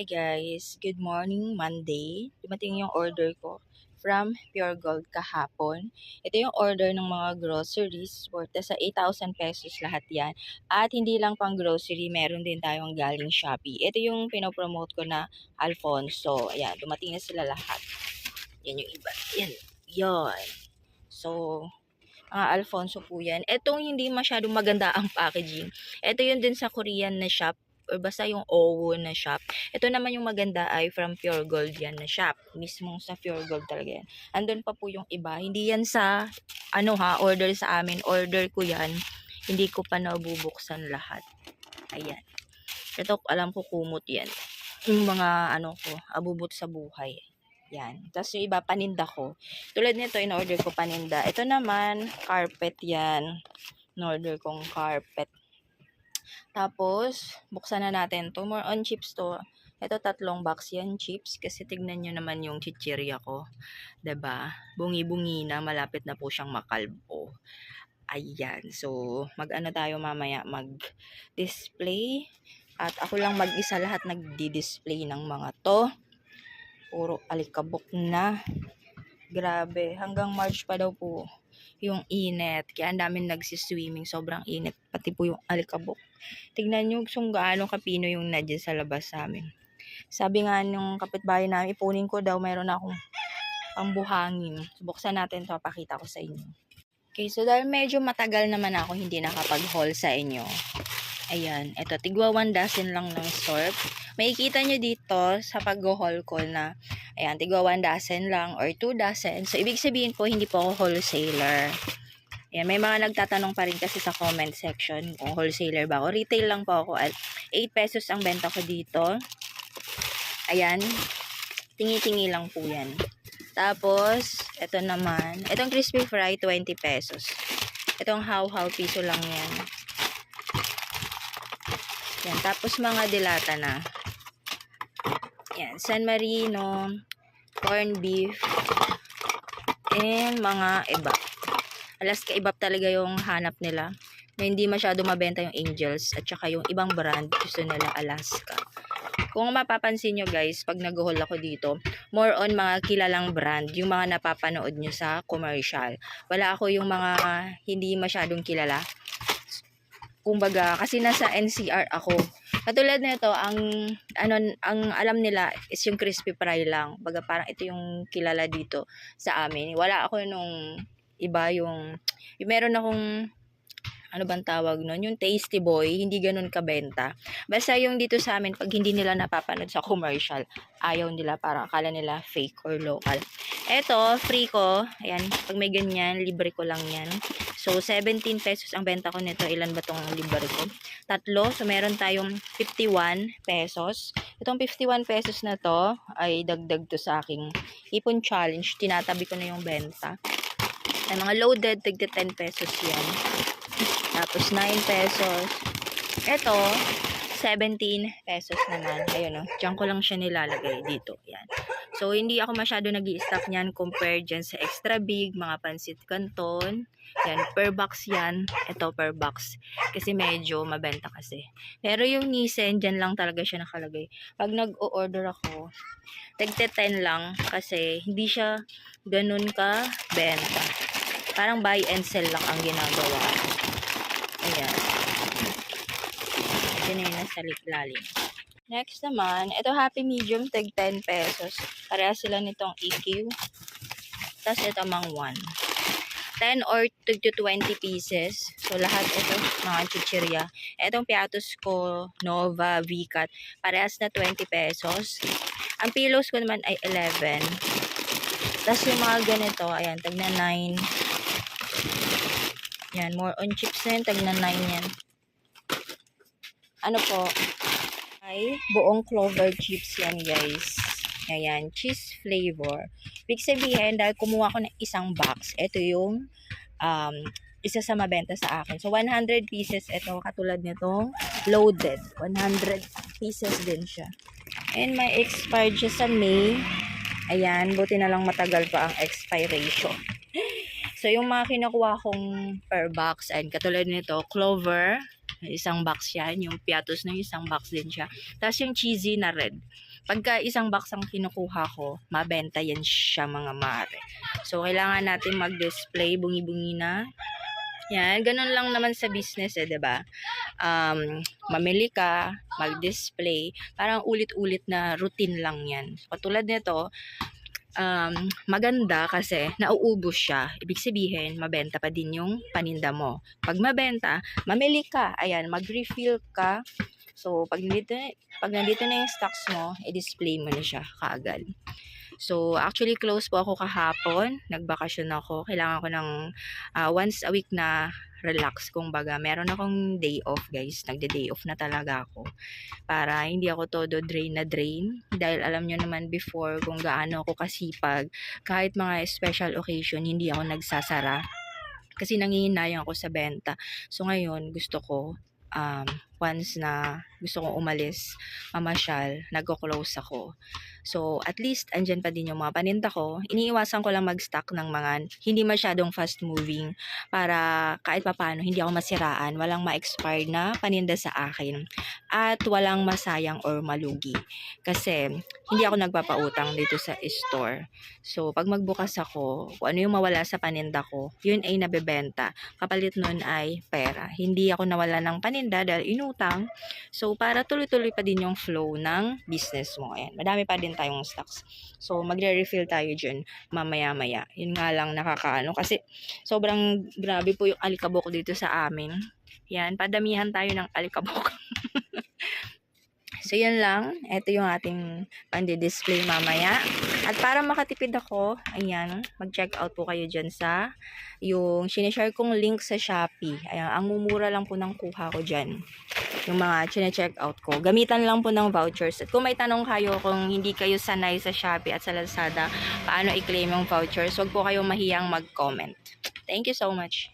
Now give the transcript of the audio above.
Hi guys, good morning Monday. Dumating yung order ko from Pure Gold kahapon. Ito yung order ng mga groceries worth sa 8,000 pesos lahat yan. At hindi lang pang grocery, meron din tayong galing Shopee. Ito yung pinopromote ko na Alfonso. Ayan, dumating na sila lahat. Yan yung iba. Yan. Yan. So, mga Alfonso po yan. Itong hindi masyadong maganda ang packaging. Ito yun din sa Korean na shop or basta yung Owo na shop. Ito naman yung maganda ay from Pure Gold yan na shop. Mismong sa Pure Gold talaga yan. Andun pa po yung iba. Hindi yan sa, ano ha, order sa amin. Order ko yan. Hindi ko pa nabubuksan lahat. Ayan. Ito, alam ko kumot yan. Yung mga, ano ko, abubot sa buhay. Yan. Tapos yung iba, paninda ko. Tulad nito, in-order ko paninda. Ito naman, carpet yan. In-order kong carpet. Tapos, buksan na natin to. More on chips to. Ito tatlong box yan, chips. Kasi tignan nyo naman yung chichirya ko. ba Bungi-bungi na. Malapit na po siyang makalbo. Ayan. So, mag-ano tayo mamaya? Mag-display. At ako lang mag-isa lahat nagdi-display ng mga to. Puro alikabok na. Grabe. Hanggang March pa daw po yung init. Kaya ang daming nagsiswimming. Sobrang init. Pati po yung alikabok. Tignan nyo kung gaano kapino yung na dyan sa labas namin. Sabi nga nung kapitbahay namin, ipunin ko daw, mayroon akong pambuhangin. Buksan natin to, pakita ko sa inyo. Okay, so dahil medyo matagal naman ako hindi nakapag-haul sa inyo. Ayan, ito, tigwa 1 dozen lang ng sorb. Makikita nyo dito sa pag-haul ko na, ayan, tigwa 1 dozen lang or 2 dozen. So, ibig sabihin po, hindi po ako wholesaler. Ayan, may mga nagtatanong pa rin kasi sa comment section kung wholesaler ba ako. Retail lang po ako at 8 pesos ang benta ko dito. Ayan, tingi-tingi lang po yan. Tapos, ito naman, itong crispy fry, 20 pesos. Itong how-how piso lang yan. Yan, tapos mga dilata na. Yan, San Marino, corn beef, and mga iba. Alaska ibab talaga yung hanap nila. Na hindi masyado mabenta yung Angels at saka yung ibang brand gusto nila Alaska. Kung mapapansin nyo guys, pag nag-haul ako dito, more on mga kilalang brand, yung mga napapanood nyo sa commercial. Wala ako yung mga hindi masyadong kilala. Kumbaga, kasi nasa NCR ako. Katulad nito, ang ano ang alam nila is yung crispy fry lang. Baga parang ito yung kilala dito sa amin. Wala ako nung iba yung, yung meron akong ano bang tawag nun, yung tasty boy, hindi ganun kabenta. Basta yung dito sa amin, pag hindi nila napapanood sa commercial, ayaw nila, parang akala nila fake or local. Eto, free ko, ayan, pag may ganyan, libre ko lang yan. So, 17 pesos ang benta ko nito. Ilan ba tong libre ko? Tatlo. So, meron tayong 51 pesos. Itong 51 pesos na to ay dagdag to sa aking ipon challenge. Tinatabi ko na yung benta. Ay, mga loaded, tigda 10 pesos yan. Tapos, 9 pesos. Ito, 17 pesos naman. Ayun o. Diyan ko lang siya nilalagay dito. Yan. So, hindi ako masyado nag stock niyan compared dyan sa extra big, mga pansit canton. Yan, per box yan. Ito per box. Kasi medyo mabenta kasi. Pero yung Nissan, dyan lang talaga siya nakalagay. Pag nag-o-order ako, tagte 10 lang kasi hindi siya ganun ka benta. Parang buy and sell lang ang ginagawa. Ayan. Ito na yung nasa lalim. Next naman, ito Happy Medium, tag 10 pesos. Pareha sila nitong EQ. Tapos ito mang 1. 10 or tag to 20 pieces. So, lahat ito, mga chichirya. Itong piatos ko, Nova, VCAT, parehas na 20 pesos. Ang pillows ko naman ay 11. Tapos yung mga ganito, ayan, tag na 9. Yan, more on chips na yun, tag na 9 yan. Ano po, ay buong clover chips yan guys. Ayan, cheese flavor. Ibig sabihin, dahil kumuha ko ng isang box, ito yung um, isa sa mabenta sa akin. So, 100 pieces, ito katulad nitong loaded. 100 pieces din siya. And may expired siya sa May. Ayan, buti na lang matagal pa ang expiration. So, yung mga kinukuha kong per box, and katulad nito, clover, Isang box yan. Yung piatos na isang box din siya. Tapos yung cheesy na red. Pagka isang box ang kinukuha ko, mabenta yan siya mga mare. So, kailangan natin mag-display, bungi-bungi na. Yan, ganun lang naman sa business eh, 'di ba? Um, mamili ka, mag-display, parang ulit-ulit na routine lang 'yan. Katulad nito, um, maganda kasi nauubos siya. Ibig sabihin, mabenta pa din yung paninda mo. Pag mabenta, mamili ka. Ayan, mag-refill ka. So, pag nandito, pag nandito na yung stocks mo, i-display mo na siya kaagad. So, actually, close po ako kahapon. Nagbakasyon ako. Kailangan ko ng ah, once a week na relax kung baga. Meron akong day off, guys. Nagde-day off na talaga ako. Para hindi ako todo drain na drain. Dahil alam nyo naman before kung gaano ako kasipag. Kahit mga special occasion, hindi ako nagsasara. Kasi nangihinayang ako sa benta. So, ngayon, gusto ko um, once na gusto kong umalis, mamasyal, nagko-close ako. So, at least, andyan pa din yung mga paninda ko. Iniiwasan ko lang mag-stock ng mga hindi masyadong fast moving para kahit papano hindi ako masiraan, walang ma-expired na paninda sa akin at walang masayang or malugi. Kasi, hindi ako nagpapautang dito sa store. So, pag magbukas ako, kung ano yung mawala sa paninda ko, yun ay nabebenta. Kapalit nun ay pera. Hindi ako nawala ng paninda dahil inutang. So, para tuloy-tuloy pa din yung flow ng business mo. Ayan, madami pa din tayong stocks. So, magre-refill tayo dyan mamaya-maya. Yun nga lang nakakaano. Kasi, sobrang grabe po yung alikabok dito sa amin. Yan, padamihan tayo ng alikabok. so, yan lang. Ito yung ating pandi-display mamaya. At para makatipid ako, ayan, mag-check out po kayo dyan sa yung sinishare kong link sa Shopee. Ayan, ang mumura lang po ng kuha ko dyan. Yung mga chine-check out ko. Gamitan lang po ng vouchers. At kung may tanong kayo kung hindi kayo sanay sa Shopee at sa Lazada, paano i-claim yung vouchers, huwag po kayong mahiyang mag-comment. Thank you so much.